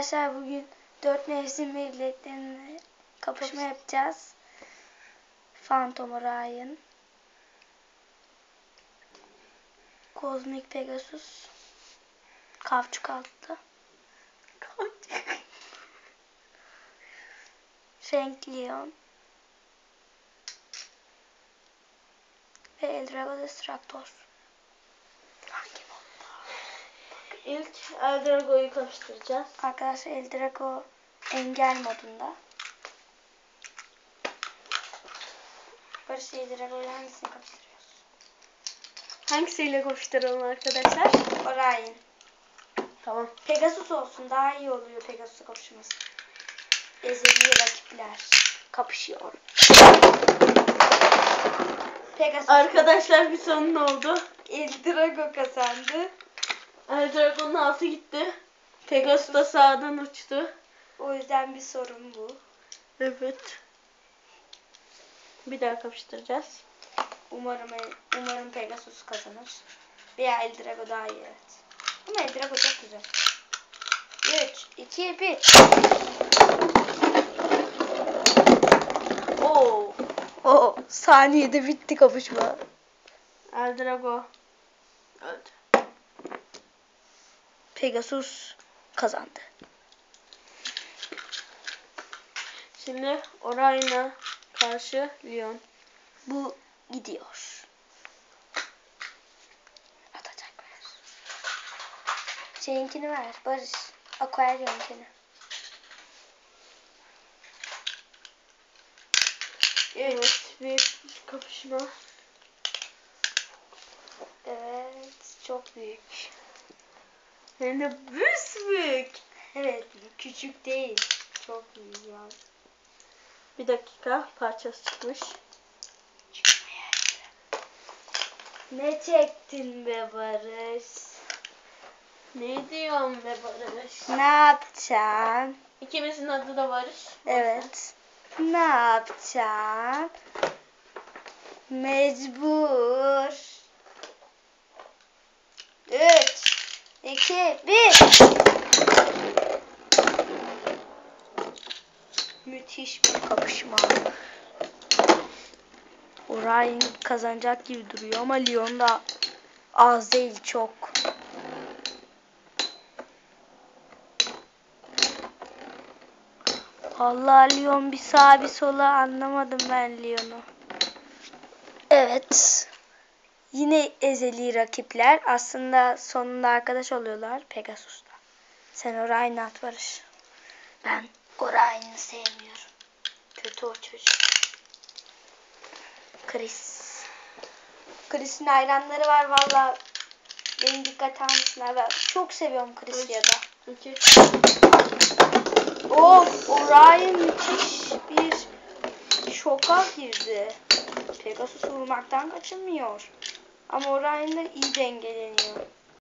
Arkadaşlar bugün dört mevsim birliklerine kapışma yapacağız. Phantom Orion. Cosmic Pegasus. Kavçuk altta. Frank Leon. Ve Eldrago Destructor. İlk Eldrago'yu karıştıracağız. Arkadaşlar Eldrago engel modunda. Barış Eldrago'yla hangisini kapıştırıyoruz? Hangisiyle karıştıralım arkadaşlar? Orion. Tamam. Pegasus olsun daha iyi oluyor Pegasus'a kapışması. Ezeli rakipler kapışıyor. Pegasus Arkadaşlar bir sorun oldu. Eldrago kazandı. Eldrago'nun altı gitti. Pegasus da sağdan uçtu. O yüzden bir sorun bu. Evet. Bir daha kapıştıracağız. Umarım umarım Pegasus kazanır. Veya Eldrago daha iyi evet. Ama Eldrago çok güzel. 3, 2, 1. Oo. O saniyede bitti kapışma. Eldrago öldü. Pegasus kazandı. Şimdi Orion'a karşı Leon. Bu gidiyor. Atacaklar. Şeyinkini ver Barış. Aquarium'kini. Evet. Bir kapışma. Evet. Çok büyük. Hem de büyük. Evet. Küçük değil. Çok büyük ya. Bir dakika parçası çıkmış. Ne çektin be Barış? Ne diyorum be Barış? Ne yapacaksın? İkimizin adı da Barış. Evet. Ne yapacaksın? Mecbur. 3 2 1 Müthiş bir kapışma. Orion kazanacak gibi duruyor ama Leon da az değil çok. Allah Leon bir sağa bir sola anlamadım ben Leon'u. Evet. Yine ezeli rakipler. Aslında sonunda arkadaş oluyorlar Pegasus'ta. Sen Orion'u at Barış. Ben Orion'u sevmiyorum. Kötü o çocuk. Chris. Chris'in hayranları var valla. Benim dikkat almışlar. Ben çok seviyorum Chris'i ya da. Of Orion müthiş bir şoka girdi. Pegasus vurmaktan kaçınmıyor. Ama Orion da iyi dengeleniyor.